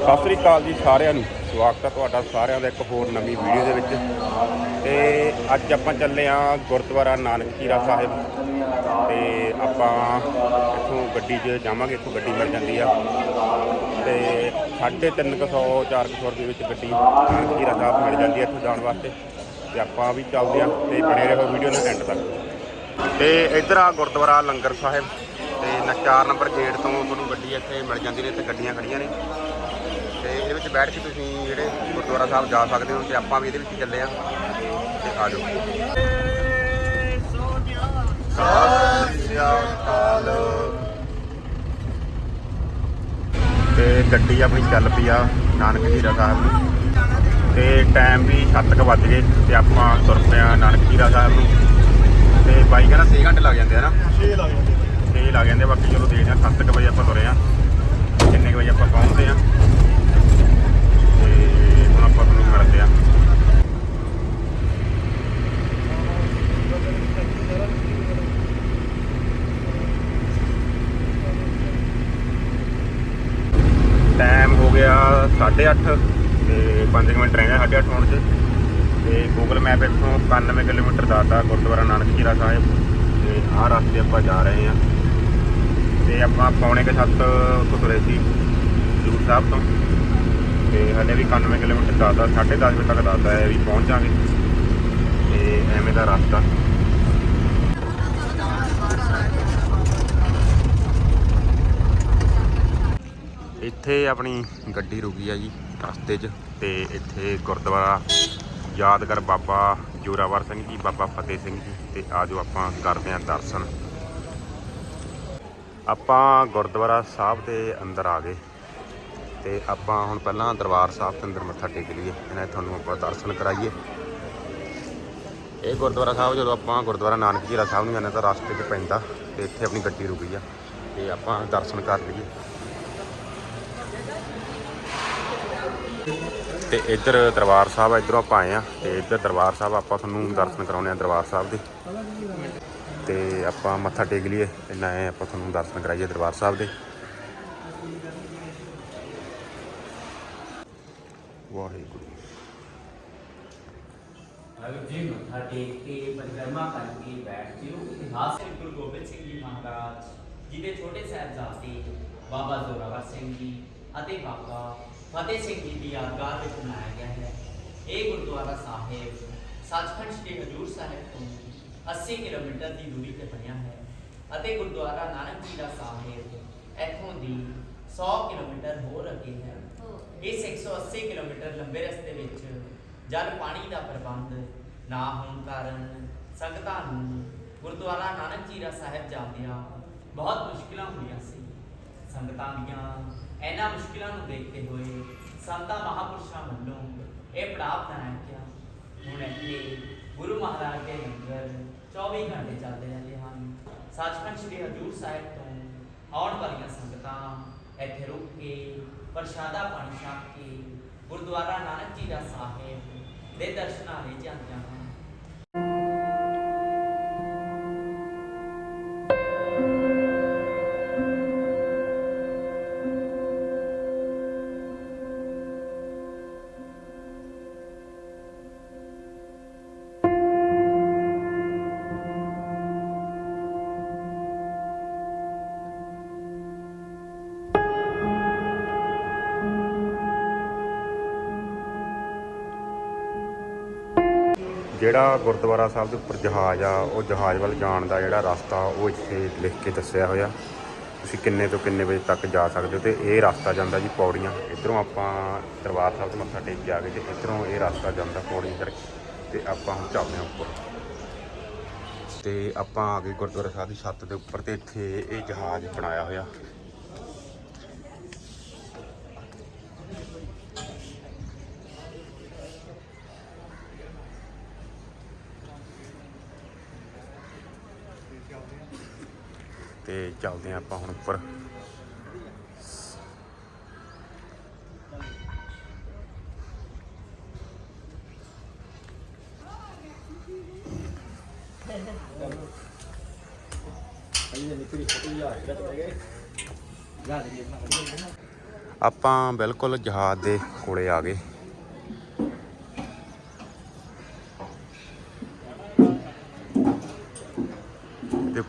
ਸਤਿ ਸ੍ਰੀ ਅਕਾਲ ਜੀ ਸਾਰਿਆਂ ਨੂੰ। ਸਵਾਗਤ ਹੈ ਤੁਹਾਡਾ ਸਾਰਿਆਂ ਦਾ ਇੱਕ ਹੋਰ ਨਵੀਂ ਵੀਡੀਓ ਦੇ ਵਿੱਚ। ਤੇ ਅੱਜ ਆਪਾਂ ਚੱਲੇ ਆ ਗੁਰਦੁਆਰਾ ਨਾਨਕ ਚੀਰਾ ਸਾਹਿਬ। ਤੇ ਆਪਾਂ ਇੱਥੋਂ ਗੱਡੀ 'ਚ ਜਾਵਾਂਗੇ, ਇੱਥੋਂ ਗੱਡੀ ਮਿਲ ਜਾਂਦੀ ਆ। ਤੇ 350 400 ਰੁਪਏ ਵਿੱਚ ਗੱਡੀ ਨਾਨਕ ਚੀਰਾ ਸਾਹਿਬ ਮਿਲ ਜਾਂਦੀ ਹੈ ਇੱਥੋਂ ਜਾਣ ਵਾਸਤੇ। ਤੇ ਆਪਾਂ ਵੀ ਚੱਲਦੇ ਆ ਤੇ ਬਣੇ ਰਹੋ ਵੀਡੀਓ ਨਾਲ ਐਂਡ ਤੱਕ। ਤੇ ਇੱਧਰ ਆ ਗੁਰਦੁਆਰਾ ਲੰਗਰ ਸਾਹਿਬ। 4 ਨੰਬਰ ਗੇਟ ਤੋਂ ਤੁਹਾਨੂੰ ਗੱਡੀ ਇੱਥੇ ਮਿਲ ਜਾਂਦੀ ਨੇ, ਇੱਥੇ ਗੱਡੀਆਂ ਖੜੀਆਂ ਨੇ। ਤੇ ਇਹਦੇ ਵਿੱਚ ਬੈਠ ਕੇ ਤੁਸੀਂ ਜਿਹੜੇ ਗੁਰਦੁਆਰਾ ਸਾਹਿਬ ਜਾ ਸਕਦੇ ਹੋ ਤੇ ਆਪਾਂ ਵੀ ਇਹਦੇ ਵਿੱਚ ਚੱਲੇ ਆ ਤੇ ਆ ਜਾਓ। ਤੇ ਗੱਡੀ ਆਪਣੀ ਚੱਲ ਪਈ ਆ ਨਾਨਕ ਹੀਰਾ ਸਾਹਿਬ ਨੂੰ। ਤੇ ਟਾਈਮ ਵੀ 7:00 ਵੱਜ ਗਏ ਤੇ ਆਪਾਂ ਤੁਰ ਪਏ ਆ ਨਾਨਕ ਹੀਰਾ ਸਾਹਿਬ ਨੂੰ। ਤੇ ਬਾਈ ਕਹਿੰਦਾ 6 ਘੰਟੇ ਲੱਗ ਜਾਂਦੇ ਆ ਨਾ। 6 ਲੱਗ ਜਾਂਦੇ 6 ਲੱਗ ਜਾਂਦੇ ਆ, ਬਾਕੀ ਚਲੋ ਦੇਖਦੇ ਆ 7:00 ਵਜੇ ਆਪਾਂ ਤੁਰੇ ਆ। ਕਿੰਨੇ ਕੁ ਵਜੇ ਆਪਾਂ ਪਹੁੰਚਦੇ ਆ। ਤੇ ਹੁਣ ਆਪਾਂ ਤੁਹਾਨੂੰ ਮਿਲਦੇ ਆ। ਟਾਈਮ ਹੋ ਗਿਆ 8:30 ਤੇ 5 ਮਿੰਟ ਰਹਿ ਗਏ 8:30 ਹੋਣ 'ਚ। ਤੇ ਗੂਗਲ ਮੈਪ ਇੱਥੋਂ 91 ਕਿਲੋਮੀਟਰ ਦੱਸਦਾ ਗੁਰਦੁਆਰਾ ਨਾਨਕ ਜੀਰਾ ਸਾਹਿਬ। ਤੇ ਆਹ ਰਸਤੇ ਆਪਾਂ ਜਾ ਰਹੇ ਹਾਂ ਤੇ ਆਪਾਂ ਪੌਣੇ ਕੇ ਸੱਤ ਉੱਥੋਂ ਤੁਰੇ ਸੀ ਹਜ਼ੂਰ ਸਾਹਿਬ ਤੋਂ। ਤੇ ਹਲੇ ਵੀ 91 ਕਿਲੋਮੀਟਰ ਦੱਸਦਾ 10:30 ਵਜੇ ਤੱਕ ਦੱਸਦਾ ਹੈ ਵੀ ਪਹੁੰਚ ਜਾਾਂਗੇ ਤੇ ਐਵੇਂ ਦਾ ਰਸਤਾ। ਇੱਥੇ ਆਪਣੀ ਗੱਡੀ ਰੁਕੀ ਆ ਜੀ ਰਸਤੇ 'ਚ ਤੇ ਇੱਥੇ ਗੁਰਦੁਆਰਾ ਯਾਦਗਾਰ ਬਾਬਾ ਜੋਰਾਵਰ ਸਿੰਘ ਜੀ, ਬਾਬਾ ਫਤਿਹ ਸਿੰਘ ਜੀ, ਤੇ ਆਜੋ ਆਪਾਂ ਕਰਦੇ ਆਂ ਦਰਸ਼ਨ। ਆਪਾਂ ਗੁਰਦੁਆਰਾ ਸਾਹਿਬ ਦੇ ਅੰਦਰ ਆ ਗਏ ਤੇ ਆਪਾਂ ਹੁਣ ਪਹਿਲਾਂ ਦਰਬਾਰ ਸਾਹਿਬ ਦੇ ਅੰਦਰ ਮੱਥਾ ਟੇਕ ਲਈਏ ਇਹਨਾਂ ਤੁਹਾਨੂੰ ਆਪਾਂ ਦਰਸ਼ਨ ਕਰਾਈਏ। ਇਹ ਗੁਰਦੁਆਰਾ ਸਾਹਿਬ ਜਦੋਂ ਆਪਾਂ ਗੁਰਦੁਆਰਾ ਨਾਨਕ ਜੀਰਾ ਸਾਹਿਬ ਨੂੰ ਜਾਂਦੇ ਤਾਂ ਰਸਤੇ 'ਚ ਪੈਂਦਾ ਤੇ ਇੱਥੇ ਆਪਣੀ ਗੱਡੀ ਰੁਕੀ ਆ ਤੇ ਆਪਾਂ ਦਰਸ਼ਨ ਕਰ ਲਈਏ। ਤੇ ਇੱਧਰ ਦਰਬਾਰ ਸਾਹਿਬ ਆ, ਇੱਧਰੋਂ ਆਪਾਂ ਆਏ ਆ ਤੇ ਇੱਧਰ ਦਰਬਾਰ ਸਾਹਿਬ ਆਪਾਂ ਤੁਹਾਨੂੰ ਦਰਸ਼ਨ ਕਰਾਉਣੇ ਆ ਦਰਬਾਰ ਸਾਹਿਬ ਦੇ। ਤੇ ਆਪਾਂ ਮੱਥਾ ਟੇਕ ਲਈਏ। ਤੇ ਨਾ ਆਪਾਂ ਤੁਹਾਨੂੰ ਦਰਸ਼ਨ ਕਰਾਈਏ ਦਰਬਾਰ ਸਾਹਿਬ ਦੇ। ਵਾਹਿਗੁਰੂ। ਵਾਹਿਗੁਰੂ ਜੀ, ਮੱਥਾ ਟੇਕ ਕੇ ਪਰਿਕਰਮਾ ਕਰਕੇ ਬੈਠ ਜਿਓ। ਇਤਿਹਾਸ ਸ੍ਰੀ ਗੁਰੂ ਗੋਬਿੰਦ ਸਿੰਘ ਜੀ ਮਹਾਰਾਜ ਜੀ ਦੇ ਛੋਟੇ ਸਾਹਿਬਜ਼ਾਦੇ ਬਾਬਾ ਜ਼ੋਰਾਵਰ ਸਿੰਘ ਜੀ ਅਤੇ ਬਾਬਾ ਫਤਿਹ ਸਿੰਘ ਜੀ ਦੀ ਯਾਦਗਾਰ ਵਿੱਚ ਬਣਾਇਆ ਗਿਆ ਹੈ। ਇਹ ਗੁਰਦੁਆਰਾ ਸਾਹਿਬ ਸੱਚਖੰਡ ਸ੍ਰੀ ਹਜੂਰ ਸਾਹਿਬ ਤੋਂ 80 ਕਿਲੋਮੀਟਰ ਦੀ ਦੂਰੀ ਤੇ ਬਣਿਆ ਹੈ ਅਤੇ ਗੁਰਦੁਆਰਾ ਨਾਨਕ ਜੀਰਾ ਸਾਹਿਬ ਇੱਥੋਂ ਦੀ 100 ਕਿਲੋਮੀਟਰ ਹੋਰ ਅੱਗੇ ਹੈ। ਇਸ 180 ਕਿਲੋਮੀਟਰ ਲੰਬੇ ਰਸਤੇ ਵਿੱਚ ਜਲ ਪਾਣੀ ਦਾ ਪ੍ਰਬੰਧ ਨਾ ਹੋਣ ਕਾਰਨ ਸੰਗਤਾਂ ਨੂੰ ਗੁਰਦੁਆਰਾ ਨਾਨਕ ਜੀਰਾ ਸਾਹਿਬ ਜਾਂਦਿਆਂ ਬਹੁਤ ਮੁਸ਼ਕਿਲਾਂ ਹੁੰਦੀਆਂ ਸੀ। ਸੰਗਤਾਂ ਦੀਆਂ ਇਹਨਾਂ ਮੁਸ਼ਕਿਲਾਂ ਨੂੰ ਦੇਖਦੇ ਹੋਏ ਸੰਤਾਂ ਮਹਾਪੁਰਸ਼ਾਂ ਵੱਲੋਂ ਇਹ ਪੜਾਅ ਬਣਾਇਆ ਗਿਆ। ਹੁਣ ਇੱਥੇ ਗੁਰੂ ਮਹਾਰਾਜ ਦੇ ਲੰਗਰ 24 ਘੰਟੇ ਚੱਲਦੇ ਰਹਿੰਦੇ ਹਨ। ਸੱਚਖੰਡ ਸ੍ਰੀ ਹਜੂਰ ਸਾਹਿਬ ਤੋਂ ਆਉਣ ਵਾਲੀਆਂ ਸੰਗਤਾਂ ਇੱਥੇ ਰੁਕ ਕੇ, ਪ੍ਰਸ਼ਾਦਾ ਪਾਣੀ ਛਕ ਕੇ, ਗੁਰਦੁਆਰਾ ਨਾਨਕ ਜੀ ਦਾ ਸਾਹਿਬ ਦੇ ਦਰਸ਼ਨਾਂ ਲਈ ਜਾਂਦੀਆਂ ਜਿਹੜਾ ਗੁਰਦੁਆਰਾ ਸਾਹਿਬ ਦੇ ਉੱਪਰ ਜਹਾਜ਼ ਆ, ਉਹ ਜਹਾਜ਼ ਵੱਲ ਜਾਣ ਦਾ ਜਿਹੜਾ ਰਸਤਾ, ਉਹ ਇੱਥੇ ਲਿਖ ਕੇ ਦੱਸਿਆ ਹੋਇਆ। ਤੁਸੀਂ ਕਿੰਨੇ ਤੋਂ ਕਿੰਨੇ ਵਜੇ ਤੱਕ ਜਾ ਸਕਦੇ ਹੋ ਤੇ ਇਹ ਰਸਤਾ ਜਾਂਦਾ ਜੀ ਪੌੜੀਆਂ। ਇਧਰੋਂ ਆਪਾਂ ਦਰਬਾਰ ਸਾਹਿਬ ਤੋਂ ਮੱਥਾ ਟੇਕ ਕੇ ਆ ਗਏ ਤੇ ਇਧਰੋਂ ਇਹ ਰਸਤਾ ਜਾਂਦਾ ਪੌੜੀਆਂ ਕਰਕੇ ਤੇ ਆਪਾਂ ਹੁਣ ਚੱਲਦੇ ਹਾਂ ਉੱਪਰ। ਤੇ ਆਪਾਂ ਆ ਗਏ ਗੁਰਦੁਆਰਾ ਸਾਹਿਬ ਦੀ ਛੱਤ ਦੇ ਉੱਪਰ ਤੇ ਇੱਥੇ ਇਹ ਜਹਾਜ਼ ਬਣਾਇਆ ਹੋਇਆ। ਤੇ ਚੱਲਦੇ ਹਾਂ ਆਪਾਂ ਹੁਣ ਉੱਪਰ। ਆਪਾਂ ਬਿਲਕੁਲ ਜਹਾਜ਼ ਦੇ ਕੋਲੇ ਆ ਗਏ।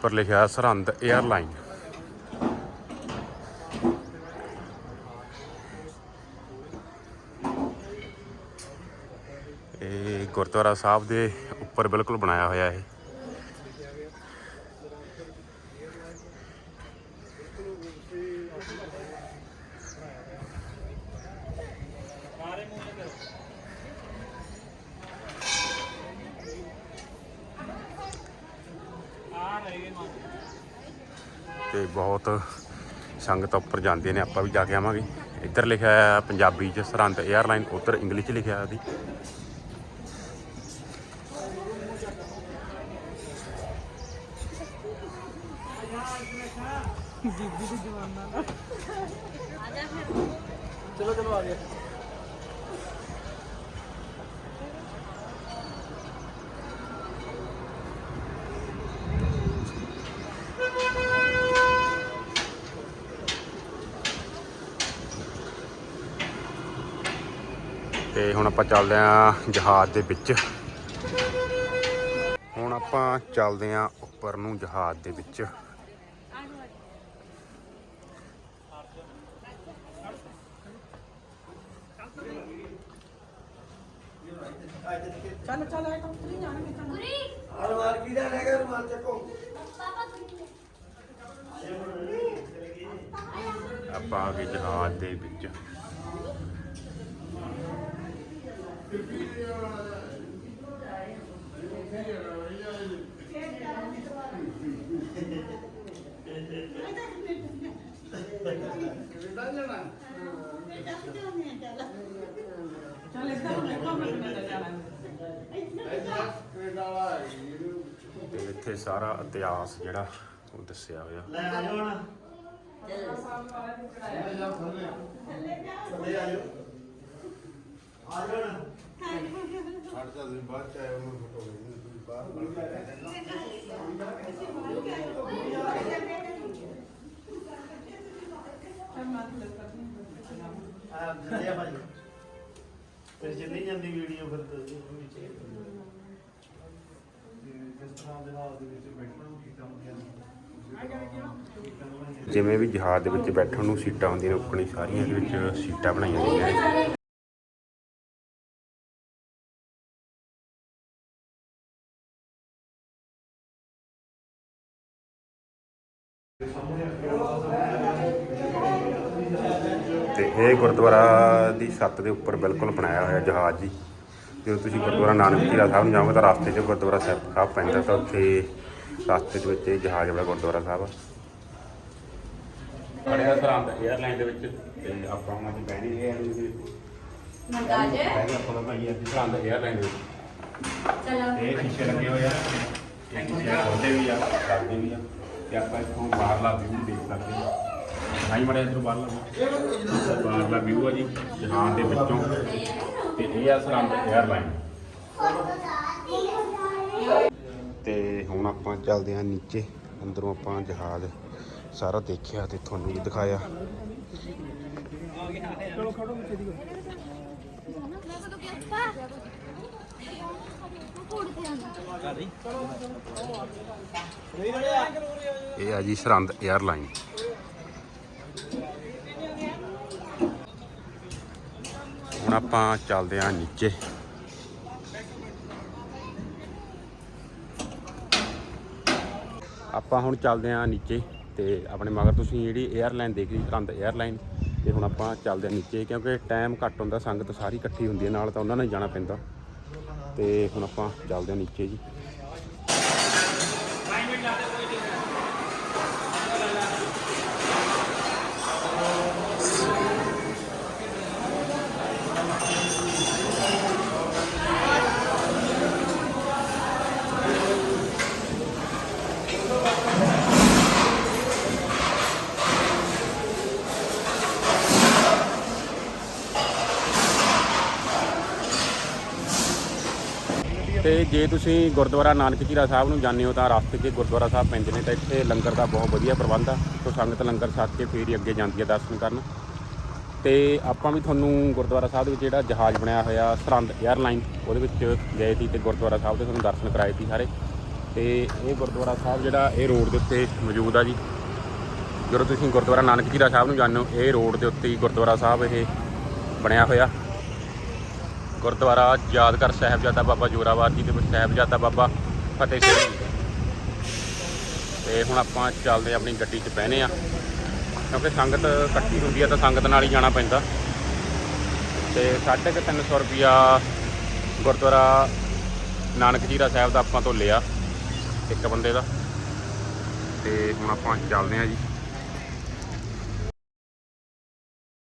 ਉੱਪਰ ਲਿਖਿਆ ਸਰਹੰਦ 에ਅਰਲਾਈਨ ਇਹ ਗੁਰਦੁਆਰਾ ਸਾਹਿਬ ਦੇ ਉੱਪਰ ਬਿਲਕੁਲ ਬਣਾਇਆ ਹੋਇਆ ਹੈ ਤੇ ਬਹੁਤ ਸੰਗਤ ਉੱਪਰ ਜਾਂਦੇ ਨੇ ਆਪਾਂ ਵੀ ਜਾ ਕੇ ਆਵਾਂਗੇ। ਇੱਧਰ ਲਿਖਿਆ ਹੈ ਪੰਜਾਬੀ ਚ ਸਰਹੰਦ 에ਅਰਲਾਈਨ ਉੱਧਰ ਇੰਗਲਿਸ਼ ਚ ਲਿਖਿਆ ਉਹਦੀ ਚਲੋ ਚਲੋ ਆ ਗਏ ਤੇ ਹੁਣ ਆਪਾਂ ਚੱਲਦੇ ਆਂ ਜਹਾਜ਼ ਦੇ ਵਿੱਚ। ਹੁਣ ਆਪਾਂ ਚੱਲਦੇ ਆਂ ਉੱਪਰ ਨੂੰ ਜਹਾਜ਼ ਦੇ ਵਿੱਚ। ਚੱਲ ਚੱਲ ਆਏ ਤਾਂ ਉੱਤਰੀ ਜਾਣਗੇ ਤਾਂ ਆਪਾਂ ਆ ਗਏ ਜਹਾਜ਼ ਦੇ ਵਿੱਚ। ਚੱਲ ਇੱਧਰ ਨੂੰ ਦੇਖੋ ਮੈਂ ਕਿੰਨੇ ਜਾਣਾ ਤੇ ਇੱਥੇ ਸਾਰਾ ਇਤਿਹਾਸ ਜਿਹੜਾ ਉਹ ਦੱਸਿਆ ਹੋਇਆ। ਲੈ ਆ ਜਾਓ ਹੁਣ ਥੱਲੇ ਆ ਜਾਓ ਆ ਜਾਓ ਹੁਣ ਆ ਥੱਲੇ ਆ ਭਾਈ ਤੇ ਜੇ ਨਹੀਂ ਜਾਂਦੀ ਵੀਡੀਓ ਫਿਰ ਦੱਸੋ ਵਿੱਚ ਕਿਸ ਤਰ੍ਹਾਂ ਦੇ ਹਾਲ ਦੇ ਵਿੱਚ ਬੈਠਣਾ ਕੀ ਕੰਮ ਜਿਵੇਂ ਵੀ ਜਹਾਜ਼ ਦੇ ਵਿੱਚ ਬੈਠਣ ਨੂੰ ਸੀਟਾਂ ਹੁੰਦੀਆਂ ਨੇ ਉੱਕਣੀ ਸਾਰੀਆਂ ਦੇ ਵਿੱਚ ਸੀਟਾਂ ਬਣਾਈਆਂ ਹੋਈਆਂ ਨੇ ਤੇ ਇਹ ਗੁਰਦੁਆਰਾ ਦੀ ਛੱਤ ਦੇ ਉੱਪਰ ਬਿਲਕੁਲ ਬਣਾਇਆ ਹੋਇਆ ਜਹਾਜ਼ ਜੀ। ਜਦੋਂ ਤੁਸੀਂ ਗੁਰਦੁਆਰਾ ਨਾਨਕ ਝੀਰਾ ਸਾਹਿਬ ਨੂੰ ਜਾਓਗੇ ਤਾਂ ਰਸਤੇ 'ਚ ਗੁਰਦੁਆਰਾ ਸਾਹਿਬ ਪੈਂਦਾ ਤਾਂ ਉੱਥੇ ਰਸਤੇ ਦੇ ਵਿੱਚ ਇਹ ਜਹਾਜ਼ ਵਾਲਾ ਗੁਰਦੁਆਰਾ ਸਾਹਿਬ ਆ। 에ਅਰਲਾਈਨ ਦੇ ਵਿੱਚ ਤੇ ਆਪਾਂ ਹੁਣ ਅੱਜ ਬਹਿਣੀ ਹੈ ਇਹਦੇ ਵਿੱਚ ਮਨਤਾਜ ਬਹਿ ਆਪਾਂ ਦਾ ਭਾਈ ਅੱਜ ਸਰਹੰਦ 에ਅਰਲਾਈਨ ਦੇ ਵਿੱਚ। ਚਲੋ। ਇਹ ਸ਼ੀਸ਼ੇ ਲੱਗੇ ਹੋਏ ਆ। ਇਹ ਸ਼ੀਸ਼ੇ ਖੋਲਦੇ ਵੀ ਆ ਕਰਦੇ ਵੀ ਆ। ਤੇ ਆਪਾਂ ਇੱਥੋਂ ਬਾਹਰਲਾ ਵਿਊ ਦੇਖ ਸਕਦੇ ਹਾਂ ਨਹੀਂ ਮੜਿਆ ਇੱਧਰੋਂ ਬਾਹਰਲਾ view। ਬਾਹਰਲਾ ਵਿਊ ਆ ਜੀ ਜਹਾਜ਼ ਦੇ ਵਿੱਚੋਂ। ਤੇ ਇਹ ਆ ਸਰਹੰਦ 에ਅਰਲਾਈਨ ਤੇ ਹੁਣ ਆਪਾਂ ਚੱਲਦੇ ਹਾਂ ਨੀਚੇ। ਅੰਦਰੋਂ ਆਪਾਂ ਜਹਾਜ਼ ਸਾਰਾ ਦੇਖਿਆ ਤੇ ਤੁਹਾਨੂੰ ਵੀ ਦਿਖਾਇਆ। ਇਹ ਆ ਜੀ ਸਰਹੰਦ 에ਅਰਲਾਈਨ ਹੁਣ ਆਪਾਂ ਚੱਲਦੇ ਹਾਂ ਨੀਚੇ। ਆਪਾਂ ਹੁਣ ਚੱਲਦੇ ਹਾਂ ਨੀਚੇ ਤੇ ਆਪਣੇ ਮਗਰ ਤੁਸੀਂ ਜਿਹੜੀ 에ਅਰਲਾਈਨ ਦੇਖ ਲਈ ਸਰਹੰਦ 에ਅਰਲਾਈਨ ਤੇ ਹੁਣ ਆਪਾਂ ਚੱਲਦੇ ਹਾਂ ਨੀਚੇ ਕਿਉਂਕਿ ਟਾਈਮ ਘੱਟ ਹੁੰਦਾ, ਸੰਗਤ ਸਾਰੀ ਇਕੱਠੀ ਹੁੰਦੀ ਹੈ, ਨਾਲ ਤਾਂ ਉਹਨਾਂ ਨਾਲ ਹੀ ਜਾਣਾ ਪੈਂਦਾ। ਤੇ ਹੁਣ ਆਪਾਂ ਚੱਲਦੇ ਹਾਂ ਨੀਚੇ ਜੀ। ਤੇ ਜੇ ਤੁਸੀਂ ਗੁਰਦੁਆਰਾ ਨਾਨਕ ਜ਼ੀਰਾ ਸਾਹਿਬ ਨੂੰ ਜਾਂਦੇ ਹੋ ਤਾਂ ਰਸਤੇ 'ਚ ਗੁਰਦੁਆਰਾ ਸਾਹਿਬ ਪੈਂਦੇ ਨੇ ਤਾਂ ਇੱਥੇ ਲੰਗਰ ਦਾ ਬਹੁਤ ਵਧੀਆ ਪ੍ਰਬੰਧ ਆ। ਸੋ ਸੰਗਤ ਲੰਗਰ ਛਕ ਕੇ ਫੇਰ ਹੀ ਅੱਗੇ ਜਾਂਦੀ ਹੈ ਦਰਸ਼ਨ ਕਰਨ। ਤੇ ਆਪਾਂ ਵੀ ਤੁਹਾਨੂੰ ਗੁਰਦੁਆਰਾ ਸਾਹਿਬ ਦੇ ਵਿੱਚ ਜਿਹੜਾ ਜਹਾਜ਼ ਬਣਿਆ ਹੋਇਆ ਸਰਹੰਦ 에ਅਰਲਾਈਨ ਉਹਦੇ ਵਿੱਚ ਗਏ ਸੀ ਤੇ ਗੁਰਦੁਆਰਾ ਸਾਹਿਬ ਦੇ ਤੁਹਾਨੂੰ ਦਰਸ਼ਨ ਕਰਾਏ ਸੀ ਸਾਰੇ। ਤੇ ਇਹ ਗੁਰਦੁਆਰਾ ਸਾਹਿਬ ਜਿਹੜਾ ਇਹ ਰੋਡ ਦੇ ਉੱਤੇ ਮੌਜੂਦ ਆ ਜੀ। ਜਦੋਂ ਤੁਸੀਂ ਗੁਰਦੁਆਰਾ ਨਾਨਕ ਜ਼ੀਰਾ ਸਾਹਿਬ ਨੂੰ ਜਾਂਦੇ ਹੋ, ਇਹ ਰੋਡ ਦੇ ਉੱਤੇ ਹੀ ਗੁਰਦੁਆਰਾ ਸਾਹਿਬ ਇਹ ਬਣਿਆ ਹੋਇਆ। ਗੁਰਦੁਆਰਾ ਯਾਦਗਾਰ ਸਾਹਿਬਜ਼ਾਦਾ ਬਾਬਾ ਜੋਰਾਵਰ ਜੀ ਤੇ ਸਾਹਿਬਜ਼ਾਦਾ ਬਾਬਾ ਫਤਿਹ ਸਿੰਘ ਜੀ। ਤੇ ਹੁਣ ਆਪਾਂ ਚੱਲਦੇ ਹਾਂ ਆਪਣੀ ਗੱਡੀ 'ਚ ਬਹਿਨੇ ਆ। ਕਿਉਂਕਿ ਸੰਗਤ ਇਕੱਠੀ ਹੁੰਦੀ ਆ ਤਾਂ ਸੰਗਤ ਨਾਲ ਹੀ ਜਾਣਾ ਪੈਂਦਾ। ਤੇ 350 ਰੁਪਿਆ ਗੁਰਦੁਆਰਾ ਨਾਨਕ ਜੀਰਾ ਸਾਹਿਬ ਦਾ ਆਪਾਂ ਤੋਂ ਲਿਆ ਇੱਕ ਬੰਦੇ ਦਾ। ਤੇ ਹੁਣ ਆਪਾਂ ਚੱਲਦੇ ਆ ਜੀ।